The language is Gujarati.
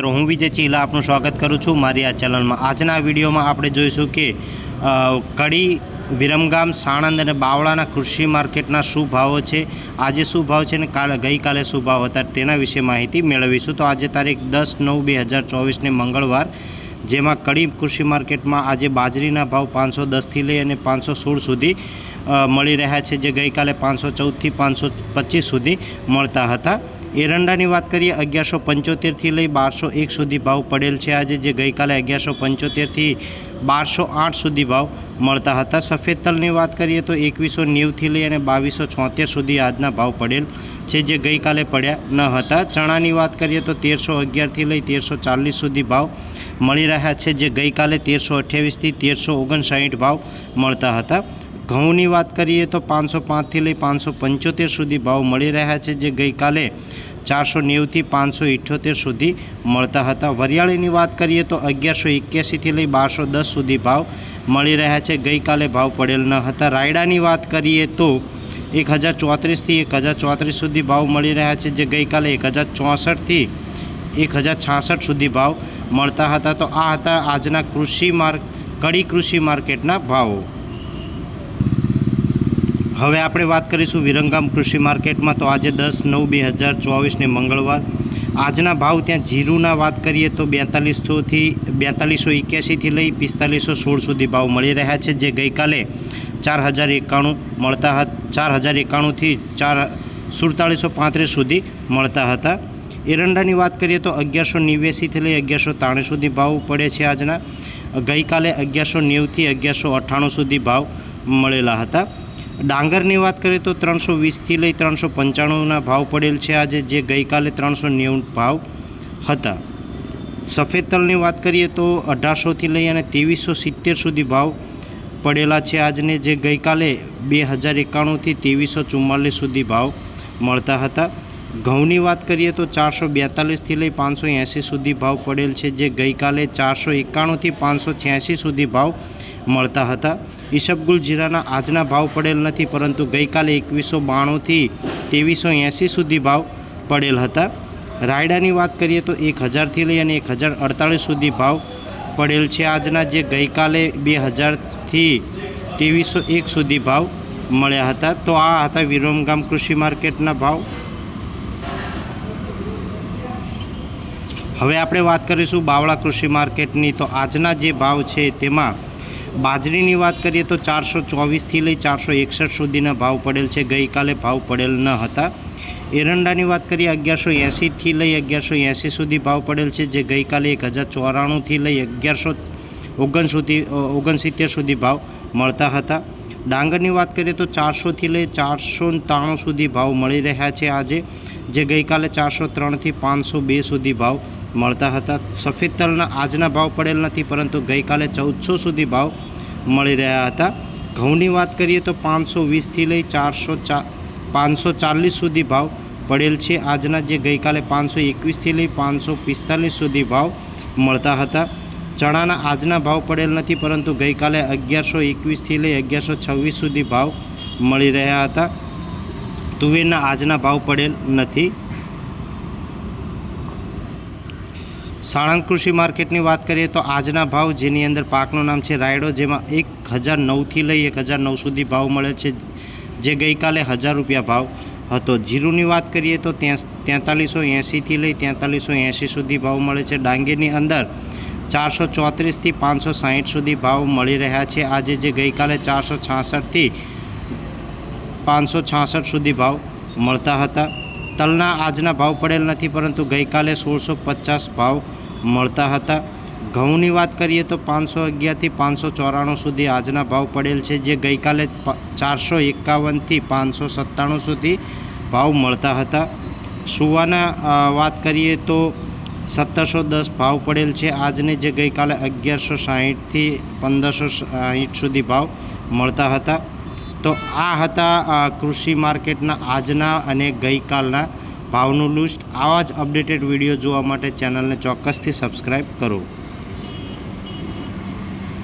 મિત્રો, હું વિજય ચીલા આપનું સ્વાગત કરું છું. મારી આ ચેનલમાં આજના વિડીયોમાં આપણે જોઈશું કે કડી, વિરમગામ, સાણંદ અને બાવળાના કૃષિ માર્કેટના શું ભાવો છે, આજે શું ભાવ છે અને કાલે, ગઈકાલે શું ભાવ હતા તેના વિશે માહિતી મેળવીશું. તો આજે તારીખ દસ નવ બે હજાર ચોવીસને મંગળવાર, જેમાં કડી કૃષિ માર્કેટમાં આજે બાજરીના ભાવ પાંચસો દસથી લઈ અને પાંચસો સોળ સુધી મળી રહ્યા છે, જે ગઈકાલે પાંચસો ચૌદથી પાંચસો પચીસ સુધી મળતા હતા. એરંડાની વાત કરીએ, અગિયારસો પંચોતેરથી લઈ બારસો એક સુધી ભાવ પડેલ છે. આજે જે ગઈકાલે અગિયારસો પંચોતેરથી બારસો આઠ સુધી ભાવ મળતા હતા. સફેદ તલની વાત કરીએ તો એકવીસો નેવથી લઈ અને બાવીસો છોતેર સુધી આજના ભાવ પડેલ છે જે ગઈકાલે પડ્યા ન હતા. ચણાની વાત કરીએ તો તેરસો અગિયારથી લઈ તેરસો ચાલીસ સુધી ભાવ મળી રહ્યા છે, જે ગઈકાલે તેરસો અઠ્યાવીસથી તેરસો ઓગણસાઠ ભાવ મળતા હતા. ઘઉંની વાત કરીએ તો પાંચસો પાંચથી લઈ પાંચસો પંચોતેર સુધી ભાવ મળી રહ્યા છે, જે ગઈકાલે ચારસો નેવુંથી પાંચસો ઇઠ્યોતેર સુધી મળતા હતા. વરિયાળીની વાત કરીએ તો અગિયારસો એક્યાસીથી લઈ બારસો દસ સુધી ભાવ મળી રહ્યા છે. ગઈકાલે ભાવ પડેલ ન હતા. રાયડાની વાત કરીએ તો એક હજાર ચોત્રીસથી એક હજાર ચોત્રીસ સુધી ભાવ મળી રહ્યા છે, જે ગઈકાલે એક હજાર ચોસઠથી એક હજાર છાસઠ સુધી ભાવ મળતા હતા. તો આ હતા આજના કૃષિ માર્ક કડી કૃષિ માર્કેટના ભાવો. હવે આપણે વાત કરીશું વિરંગામ કૃષિ માર્કેટમાં. તો આજે દસ નવ બે હજાર ચોવીસને મંગળવાર. આજના ભાવ ત્યાં જીરુના વાત કરીએ તો બેતાલીસોથી બેતાલીસો એક્યાસીથી લઈ પિસ્તાલીસો સોળ સુધી ભાવ મળી રહ્યા છે, જે ગઈકાલે ચાર હજાર એકાણું મળતા હતા, ચાર હજાર એકાણુંથી ચાર સુડતાલીસો પાંત્રીસ સુધી મળતા હતા. એરંડાની વાત કરીએ તો અગિયારસો નેવ્યાસીથી લઈ અગિયારસો ત્રાણું સુધી ભાવ પડે છે આજના. ગઈકાલે અગિયારસો નેવુંથી અગિયારસો અઠ્ઠાણું સુધી ભાવ મળેલા હતા. ડાંગરની વાત કરીએ તો ત્રણસો વીસથી લઈ ત્રણસો પંચાણુંના ભાવ પડેલ છે. આજે જે ગઈકાલે ત્રણસો નેવું ભાવ હતા. સફેદ તલની વાત કરીએ તો અઢારસોથી લઈ અને ત્રેવીસો સિત્તેર સુધી ભાવ પડેલા છે. આજને જે ગઈકાલે બે હજાર એકાણુંથી ત્રેવીસો ચુમ્માલીસ સુધી ભાવ મળતા હતા. ઘઉંની વાત કરીએ તો ચારસો બેતાલીસથી લઈ પાંચસો એંસી સુધી ભાવ પડેલ છે. જે ગઈકાલે ચારસો એકાણુંથી પાંચસો છ્યાસી સુધી ભાવ મળતા હતા. ઈસબગુલ જીરાના આજના ભાવ પડેલ નથી, પરંતુ ગઈકાલે એકવીસો બાણુંથી ત્રેવીસો એંસી સુધી ભાવ પડેલ હતા. રાયડાની વાત કરીએ તો એક હજારથી લઈ અને એક હજાર અડતાળીસ સુધી ભાવ પડેલ છે. આજના જે ગઈકાલે બે હજારથી ત્રેવીસો એક સુધી ભાવ મળ્યા હતા. તો આ હતા વિરમગામ કૃષિ માર્કેટના ભાવ. હવે આપણે વાત કરીશું બાવળા કૃષિ માર્કેટની. તો આજના જે ભાવ છે તેમાં બાજરીની વાત કરીએ તો ચારસો ચોવીસથી લઈ ચારસો એકસઠ સુધીના ભાવ પડેલ છે. ગઈકાલે ભાવ પડેલ ન હતા. એરંડાની વાત કરીએ, અગિયારસો એંસીથી લઈ અગિયારસો એંસી સુધી ભાવ પડેલ છે, જે ગઈકાલે એક હજાર ચોરાણુંથી લઈ અગિયારસો ઓગણ સુધી ઓગણસિત્તેર સુધી ભાવ મળતા હતા. ડાંગરની વાત કરીએ તો ચારસોથી લઈ ચારસો ત્રાણું સુધી ભાવ મળી રહ્યા છે આજે, જે ગઈકાલે ચારસો ત્રણથી પાંચસો બે સુધી ભાવ મળતા હતા. સફેદ તલના આજના ભાવ પડેલ નથી, પરંતુ ગઈકાલે ચૌદસો સુધી ભાવ મળી રહ્યા હતા. ઘઉંની વાત કરીએ તો પાંચસો વીસથી લઈ ચારસો ચા પાંચસો ચાલીસ સુધી ભાવ પડેલ છે. આજના જે ગઈકાલે પાંચસો એકવીસથી લઈ પાંચસો પિસ્તાલીસ સુધી ભાવ મળતા હતા. ચણાના આજના ભાવ પડેલ નથી, પરંતુ ગઈકાલે અગિયારસો એકવીસથી લઈ અગિયારસો છવ્વીસ સુધી ભાવ મળી રહ્યા હતા. તુવેરના આજના ભાવ પડેલ નથી. સાણંદ કૃષિ માર્કેટની વાત કરીએ તો આજના ભાવ જેની અંદર પાકનું નામ છે રાયડો, જેમાં એક હજાર નવથી લઈ એક હજાર નવ સુધી ભાવ મળે છે, જે ગઈકાલે હજાર રૂપિયા ભાવ હતો. જીરુની વાત કરીએ તો તેતાલીસો એંસીથી લઈ તેતાલીસો એંસી સુધી ભાવ મળે છે. ડાંગીરની અંદર ચારસો ચોત્રીસથી પાંચસો સાહીઠ સુધી ભાવ મળી રહ્યા છે. આજે જે ગઈકાલે ચારસો છાસઠથી પાંચસો છાસઠ સુધી ભાવ મળતા હતા. તલના આજના ભાવ પડેલ નથી, પરંતુ ગઈકાલે સોળસો પચાસ ભાવ મળતા હતા. ઘઉંની વાત કરીએ તો પાંચસો અગિયારથી પાંચસો ચોરાણું સુધી આજના ભાવ પડેલ છે, જે ગઈકાલે ચારસો એકાવનથી પાંચસો સત્તાણું સુધી ભાવ મળતા હતા. સુવાના વાત કરીએ તો સત્તરસો દસ ભાવ પડેલ છે, આજને જે ગઈકાલે અગિયારસો સાહીઠથી પંદરસો સાહીઠ સુધી ભાવ મળતા હતા. તો આ હતા કૃષિ માર્કેટના આજના અને ગઈકાલના ભાવનું લિસ્ટ. આવા જ અપડેટેડ વીડિયો જોવા માટે ચેનલને ચોક્કસથી સબસ્ક્રાઈબ કરો.